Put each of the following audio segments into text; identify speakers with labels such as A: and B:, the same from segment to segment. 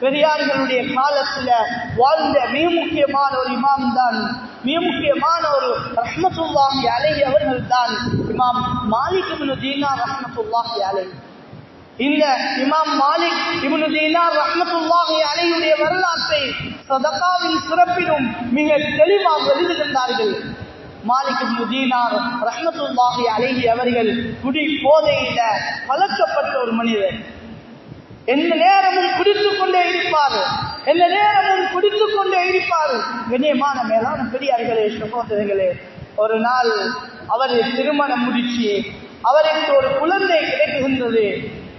A: பெரியார்களுடைய காலத்துல வாழ்ந்த மிக முக்கியமான ஒரு இமாம் தான் மிக முக்கியமான ஒரு ரஹ்மத்துல்லாஹி அலை அவர்கள் தான் இமாம் மாலிக் இப்னு தீனா ரஹ்மத்துல்லாஹி அலை இந்த இமாம் மாலிக் இப்னு தீனா ரஹ்மத்துல்லாஹி அலையுடைய வரலாற்றை சதகாவின் சிறப்பிலும் மிக தெளிவாக எழுதுகின்றார்கள் மாலிக் இப்னு தீனார் ரஹ்மத்துல்லாஹி அலைஹி அவர்கள் குடி போதையில பழக்கப்பட்ட ஒரு மனிதர். எந்த நேரமும் குடித்து எந்த நேரமும் குடித்துக் கொண்டே இருப்பார். கண்ணியமான மேலான பெரியார்களே சகோதரர்களே ஒரு நாள் அவர் திருமணம் முடிச்சு அவருக்கு ஒரு குழந்தை கிடைக்குகின்றது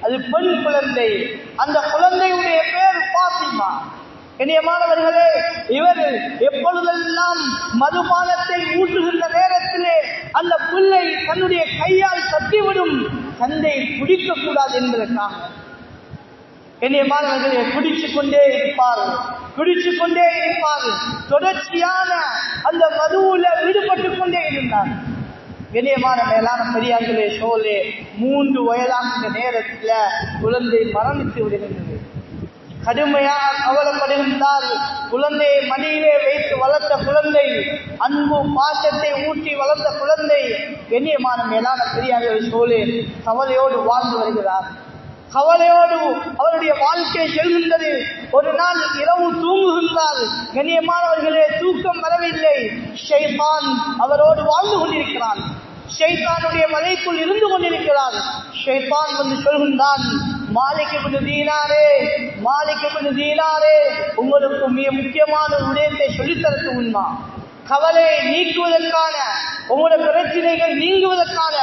A: அது பெண் குழந்தை. அந்த குழந்தையுடைய பேர் பாத்திமா கண்ணியமானவர்களே இவர் எப்பொழுதெல்லாம் மதுபானத்தை ஊற்றுகின்ற நேரத்திலே அந்த பிள்ளை தன்னுடைய கையால் தட்டிவிடும் தந்தை குடிக்க கூடாது என்பதற்காக கண்ணியமானவர்களே குடிச்சு கொண்டே இருப்பார் குடிச்சு கொண்டே இருப்பார் தொடர்ச்சியான அந்த மதுவுல ஈடுபட்டு கொண்டே இருந்தார். வெளியமான மேலான பெரியார்களே சோலே மூன்று வயதாகின்ற நேரத்துல குழந்தை மரணித்து விடுகின்றது. கடுமையாக கவலைப்படுகின்றார் குழந்தையை மடியிலே வைத்து வளர்த்த குழந்தை அன்பு பாசத்தை ஊட்டி வளர்த்த குழந்தை கண்ணியமான மேலான பெரியார்கள் சோலே கவலையோடு வாழ்ந்து வருகிறார். கவலையோடு அவருடைய வாழ்க்கை செல்கின்றது ஒரு நாள் இரவு தூங்குகின்றார் கண்ணியமானவர்களே தூக்கம் வரவில்லை. ஷைத்தான் அவரோடு வாழ்ந்து கொண்டிருக்கிறான். ஷைத்தானுடைய மலைக்குள் இருந்து கொண்டிருக்கிறார். ஷைத்தான் வந்து சொல்கின்றான் மாலிக்கு இப்னு தீனாரே மாலிக்கு இப்னு தீனாரே உங்களுக்கு மிக முக்கியமான ஒரு விடயத்தை சொல்லித்தரத்து உண்மா கவலையை நீக்குவதற்கான உங்களோட பிரச்சனைகள் நீங்குவதற்கான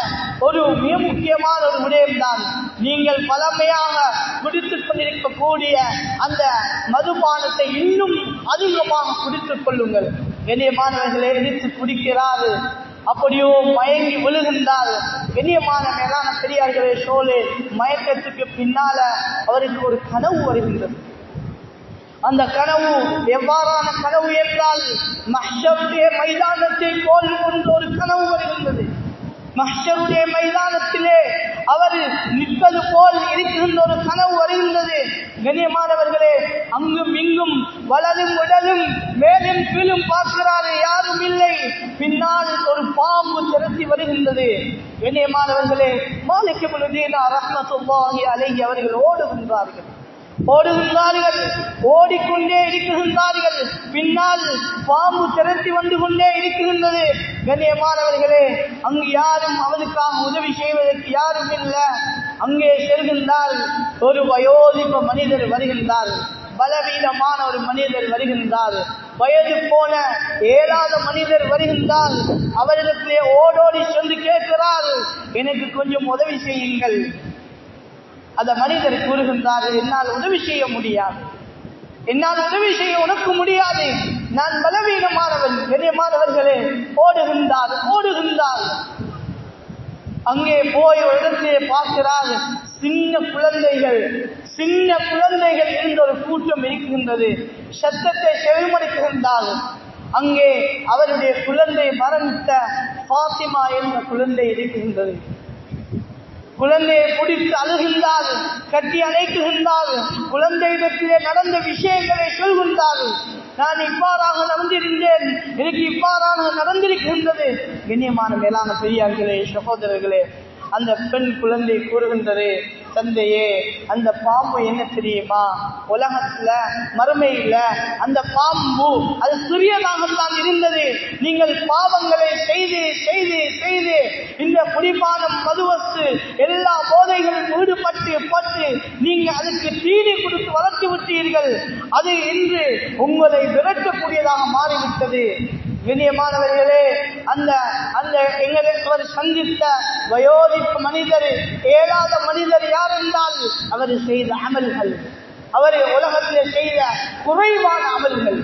A: ஒரு மிக முக்கியமான ஒரு விடயம்தான் நீங்கள் பழமையாக குடித்துக் கொண்டிருக்கக்கூடிய அந்த மதுபானத்தை இன்னும் அதிகமாக குடித்துக் கொள்ளுங்கள். கண்ணியமானவர்களை எதிர்த்து குடிக்கிறாரு அப்படியோ மயங்கி விழுகின்றால் கண்ணியமான மேலான பெரியார்களே சோலே மயக்கத்துக்கு பின்னால அவருக்கு ஒரு கனவு வருகின்றது. அந்த கனவு எவ்வாறான கனவு என்றால் மஹ்ஷருடைய மைதானத்தை போல் கொண்டு ஒரு கனவு வருகின்றது. மஹ்ஷருடைய மைதானத்திலே அவர் நிற்பது போல் இருக்கின்ற ஒரு கனவு வருகின்றது. கண்ணியமானவர்களே அங்கும் இங்கும் வலதும் உடலும் மேலும் கீழும் பார்க்கிறாரு யாரும் இல்லை. பின்னால் ஒரு பாம்பு திரட்டி வருகின்றது. கண்ணியமானவர்களே மாலிக் முழுதீனா ரஹ்மத்துல்லாஹி அலைஹி அவர்கள் ஓடுகின்றார்கள். ஓடுகின்றார்கள். ஓடிக்கொண்டே இருக்குகின்றார்கள் பின்னால் பாம்பு திரட்டி வந்து கொண்டே இருக்குகின்றது கண்ணியமானவர்களே அங்கு யாரும் அவனுக்காக உதவி செய்வதற்கு யாரும் இல்லை. அங்கே செல்கின்றால் ஒரு வயோதிப மனிதர் வருகின்றார். பலவீனமான ஒரு மனிதர் வருகின்றார். வயது போன ஏழாத மனிதர் வருகின்றார். அவரிடத்திலே ஓடோடி சென்று கேட்கிறார். எனக்கு கொஞ்சம் உதவி செய்யுங்கள். அந்த மனிதர் கூறுகின்றார் என்னால் உதவி செய்ய முடியாது. என்னால் உதவி செய்ய உனக்கு முடியாது. நான் பலவீனமானவன் பெரியமானவர்களே ஓடுகின்றார் ஓடுகின்றார். அங்கே போய் ஒரு இடத்திலே பார்க்கிறார் சின்ன குழந்தைகள் சின்ன குழந்தைகள் இருந்த ஒரு கூட்டம் இருக்கின்றது. சத்தத்தை செவிமடுக்கின்றார். அங்கே அவருடைய குழந்தை மரணித்த பாத்திமா என்ற குழந்தை இருக்கின்றது. குழந்தையை பிடித்து அழுகின்றார் கட்டி அணைக்குகின்றார் குழந்தையிடத்திலே நடந்த விஷயங்களை சொல்கின்றார் நான் இவ்வாறாக நடந்திருந்தேன் எனக்கு இவ்வாறாக நடந்திருக்கின்றது. கண்ணியமான மேலான பெரியார்களே சகோதரர்களே அந்த பெண் குழந்தை கூறுகின்றது தந்தையே அந்த பாம்பு என்ன தெரியுமா? உலகத்துல மறுமையில அந்த பாம்பு அது சிறியதாகத்தான் இருந்தது. நீங்கள் பாவங்களை செய்து செய்து செய்து இந்த குடிபானம் மதுவஸ்து எல்லா போதைகளும் ஈடுபட்டு பட்டு நீங்க அதுக்கு தீனி கொடுத்து வளர்த்து விட்டீர்கள். அது இன்று உங்களை விரட்டக்கூடியதாக மாறிவிட்டது. கண்ணியமானவர்களே அந்த அந்த எங்களுக்கு அவர் சந்தித்த வயோதிப்பு மனிதர் ஏழாத மனிதர் யார் என்றால் அவர் செய்த அமல்கள். அவர் உலகத்தில் செய்த குறைவான அமல்கள்.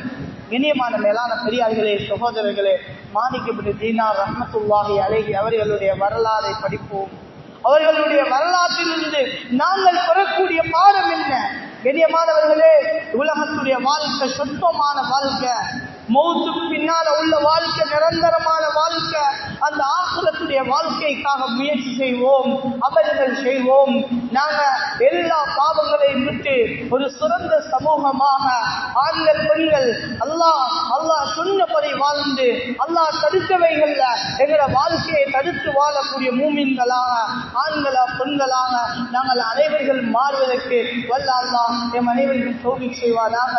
A: இனியமான மேலான பெரியார்களே சகோதரர்களே மாணிக்கப்பட்டு தீனார் ரஹமத்துல்லாஹி அழகி அவர்களுடைய வரலாறை படிப்போம். அவர்களுடைய வரலாற்றிலிருந்து நாங்கள் பெறக்கூடிய பாடம் என்ன? கண்ணியமானவர்களே உலகத்துடைய வாழ்க்கை சொற்பமான வாழ்க்கை. மௌத்துக்கு பின்னால உள்ள வாழ்க்கை நிரந்தரமான வாழ்க்கை அந்த ஆசிரத்துடைய வாழ்க்கைக்காக முயற்சி செய்வோம் அமல்கள் செய்வோம். நாங்க எல்லா பாவங்களையும் விட்டு ஒரு சிறந்த சமூகமாக ஆண்கள் பெண்கள் அல்லாஹ் அல்லாஹ் சொன்னபடி வாழ்ந்து அல்லாஹ் தடுக்கவைகள்ல எங்களோட வாழ்க்கையை தடுத்து வாழக்கூடிய மூமின்களாக ஆண்களா பெண்களாக நாங்கள் அனைவர்கள் மாறுவதற்கு வல்ல அல்லாஹ் எம் அனைவருக்கும் தோல்வி செய்வானாக